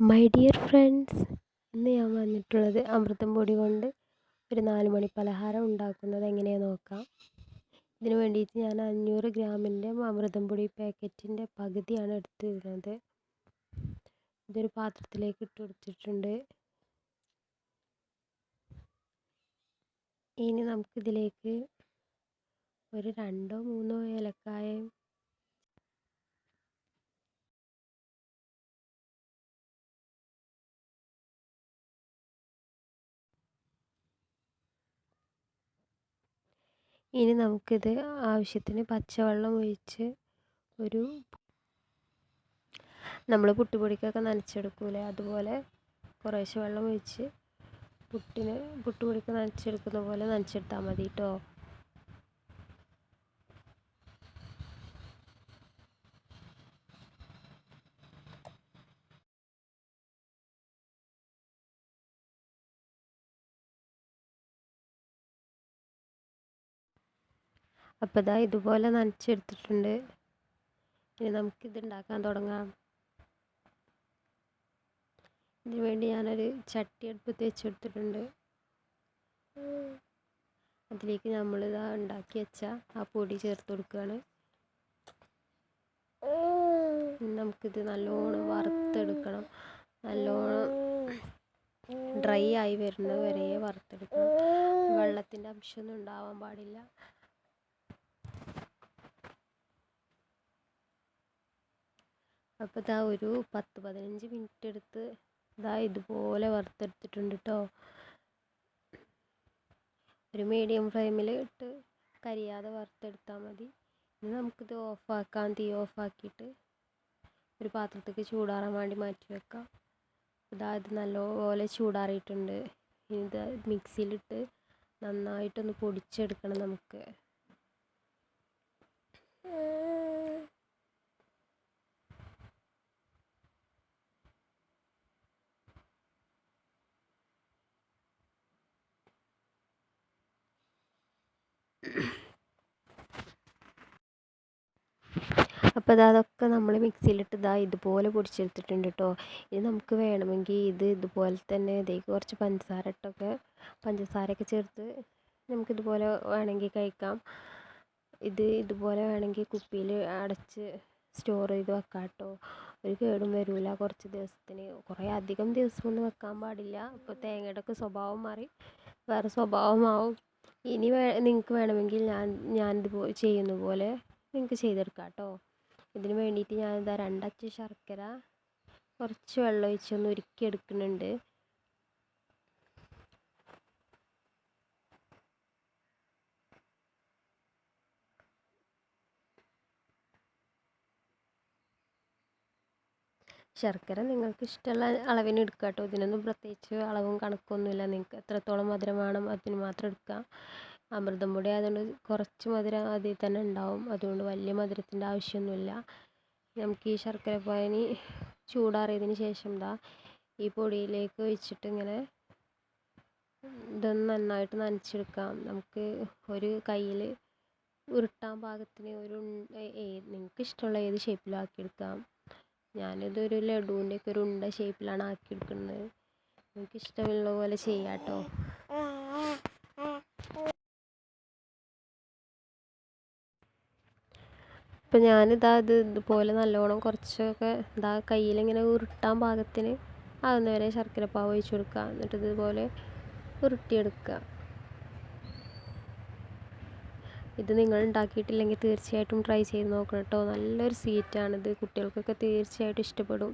My dear friends ഇന്ന് ഞാൻ വന്നിട്ടുള്ളത് അമൃതം പൊടി കൊണ്ട് ഒരു നാല് മണി പലഹാരം ഉണ്ടാക്കുന്നത് എങ്ങനെയാണ് നോക്കാം. ഇതിനു വേണ്ടിയിട്ട് ഞാൻ അഞ്ഞൂറ് ഗ്രാമിന്റെ അമൃതം പൊടി പാക്കറ്റിന്റെ പകുതിയാണ് എടുത്തിരുന്നത് ഇതൊരു പാത്രത്തിലേക്ക് ഇട്ട് കൊടുത്തിട്ടുണ്ട്. ഇനി നമുക്കിതിലേക്ക് ഒരു രണ്ടോ മൂന്നോ ഇനി നമുക്കിത് ആവശ്യത്തിന് പച്ചവെള്ളം ഒഴിച്ച് ഒരു നമ്മൾ പുട്ടുപൊടിക്കൊക്കെ നനച്ചെടുക്കൂലേ? അതുപോലെ കുറേശ്ശെ വെള്ളം ഒഴിച്ച് പുട്ടിന് പുട്ടുപൊടിക്ക് നനച്ചെടുക്കുന്ന പോലെ നനച്ചെടുത്താൽ മതി കേട്ടോ അപ്പോൾ ഇതാ ഇതുപോലെ നനച്ചെടുത്തിട്ടുണ്ട്. ഇനി നമുക്കിത് ഉണ്ടാക്കാൻ തുടങ്ങാം. ഇതിന് വേണ്ടി ഞാനൊരു ചട്ടി അടുപ്പത്ത് വെച്ചെടുത്തിട്ടുണ്ട്. അതിലേക്ക് നമ്മൾ ഇതാ ഉണ്ടാക്കി വെച്ച ആ പൊടി ചേർത്ത് കൊടുക്കുകയാണ്. നമുക്കിത് നല്ലോണം വറുത്തെടുക്കണം. നല്ലോണം ഡ്രൈ ആയി വരുന്നത് വരെ വറുത്തെടുക്കണം. വെള്ളത്തിന്റെ അംശമൊന്നും ഉണ്ടാവാൻ പാടില്ല. അപ്പോൾ ഇതാ ഒരു പത്ത് പതിനഞ്ച് മിനിറ്റ് എടുത്ത് ഇതാ ഇതുപോലെ വറുത്തെടുത്തിട്ടുണ്ട് കേട്ടോ ഒരു മീഡിയം ഫ്ലെയിമിൽ ഇട്ട് കരിയാതെ വറുത്തെടുത്താൽ മതി. ഇനി നമുക്കിത് ഓഫാക്കാം തീ ഓഫാക്കിയിട്ട് ഒരു പാത്രത്തേക്ക് ചൂടാറാൻ വേണ്ടി മാറ്റി വെക്കാം. ഇതാ ഇത് നല്ലപോലെ ചൂടാറിയിട്ടുണ്ട്. ഇനി ഇത് മിക്സിയിലിട്ട് നന്നായിട്ടൊന്ന് പൊടിച്ചെടുക്കണം നമുക്ക്. അപ്പോൾ ഇത് അതൊക്കെ നമ്മൾ മിക്സിയിലിട്ട് ഇതാ ഇതുപോലെ പൊടിച്ചെടുത്തിട്ടുണ്ട് കേട്ടോ ഇനി നമുക്ക് വേണമെങ്കിൽ ഇത് ഇതുപോലെ തന്നെ ഇതേക്ക് കുറച്ച് പഞ്ചസാര ഇട്ടൊക്കെ പഞ്ചസാരയൊക്കെ ചേർത്ത് നമുക്കിതുപോലെ വേണമെങ്കിൽ കഴിക്കാം. ഇത് ഇതുപോലെ വേണമെങ്കിൽ കുപ്പിയിൽ അടച്ച് സ്റ്റോർ ചെയ്ത് വെക്കാം കേട്ടോ ഒരു കേടും വരില്ല കുറച്ച് ദിവസത്തിന്. കുറേ അധികം ദിവസമൊന്നും വെക്കാൻ പാടില്ല. അപ്പോൾ തേങ്ങയുടെ ഒക്കെ സ്വഭാവം മാറി. വേറെ സ്വഭാവമാവും. ഇനി നിങ്ങൾക്ക് വേണമെങ്കിൽ ഞാൻ ഞാനിത് ചെയ്യുന്ന പോലെ നിങ്ങൾക്ക് ചെയ്തെടുക്കാം കേട്ടോ ഇതിന് വേണ്ടിയിട്ട് ഞാനിതാ രണ്ടച്ച് ശർക്കര കുറച്ച് വെള്ളം ഒഴിച്ചൊന്ന് ഉരുക്കി ശർക്കര നിങ്ങൾക്ക് ഇഷ്ടമുള്ള അളവിന് എടുക്കുക കേട്ടോ ഇതിനൊന്നും പ്രത്യേകിച്ച് അളവും കണക്കൊന്നുമില്ല. നിങ്ങൾക്ക് എത്രത്തോളം മധുരം വേണം അതിന് മാത്രം എടുക്കാം അമൃതം പൊടി ആയതുകൊണ്ട് കുറച്ച് മധുരം അതിൽ തന്നെ ഉണ്ടാവും. അതുകൊണ്ട് വലിയ മധുരത്തിന്റെ ആവശ്യമൊന്നുമില്ല. നമുക്ക് ഈ ശർക്കര പാനി ചൂടാറിയതിന് ശേഷം ദാ ഈ പൊടിയിലേക്ക് ഒഴിച്ചിട്ട് ഇങ്ങനെ ഇതൊന്ന് നന്നായിട്ട് നനച്ചെടുക്കാം നമുക്ക് ഒരു കയ്യിൽ ഉരുട്ടാൻ പാകത്തിന് ഒരു നിങ്ങൾക്ക് ഇഷ്ടമുള്ള ഏത് ഷേപ്പിലും ആക്കിയെടുക്കാം ഞാനിതൊരു ലഡുവിന്റെ ഒക്കെ ഒരു ഉണ്ട ഷേപ്പിലാണ് നിങ്ങൾക്ക് ഇഷ്ടമുള്ള പോലെ ചെയ്യാം കേട്ടോ ഇപ്പം ഞാനിതാ ഇത് ഇതുപോലെ നല്ലോണം കുറച്ചൊക്കെ ഇതാ കയ്യിലിങ്ങനെ ഉരുട്ടാൻ പാകത്തിന് ആകുന്നവരെ ശർക്കരപ്പാവ് ഒഴിച്ചു കൊടുക്കുക. എന്നിട്ട് ഇതുപോലെ ഉരുട്ടിയെടുക്കുക. ഇത് നിങ്ങൾ ഉണ്ടാക്കിയിട്ടില്ലെങ്കിൽ തീർച്ചയായിട്ടും ട്രൈ ചെയ്ത് നോക്കണം കേട്ടോ നല്ലൊരു സ്വീറ്റാണിത് കുട്ടികൾക്കൊക്കെ തീർച്ചയായിട്ടും ഇഷ്ടപ്പെടും.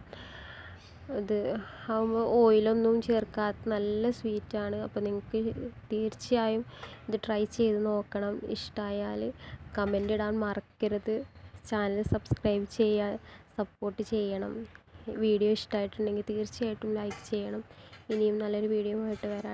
ഇത് ആകുമ്പോൾ ഓയിലൊന്നും ചേർക്കാത്ത നല്ല സ്വീറ്റാണ് അപ്പോൾ നിങ്ങൾക്ക് തീർച്ചയായും ഇത് ട്രൈ ചെയ്ത് നോക്കണം. ഇഷ്ടമായാൽ കമന്റ് ഇടാൻ മറക്കരുത്. ചാനൽ സബ്സ്ക്രൈബ് ചെയ്യാൻ സപ്പോർട്ട് ചെയ്യണം. വീഡിയോ ഇഷ്ടമായിട്ടുണ്ടെങ്കിൽ തീർച്ചയായിട്ടും ലൈക്ക് ചെയ്യണം. ഇനിയും നല്ലൊരു വീഡിയോ ആയിട്ട് വരാം.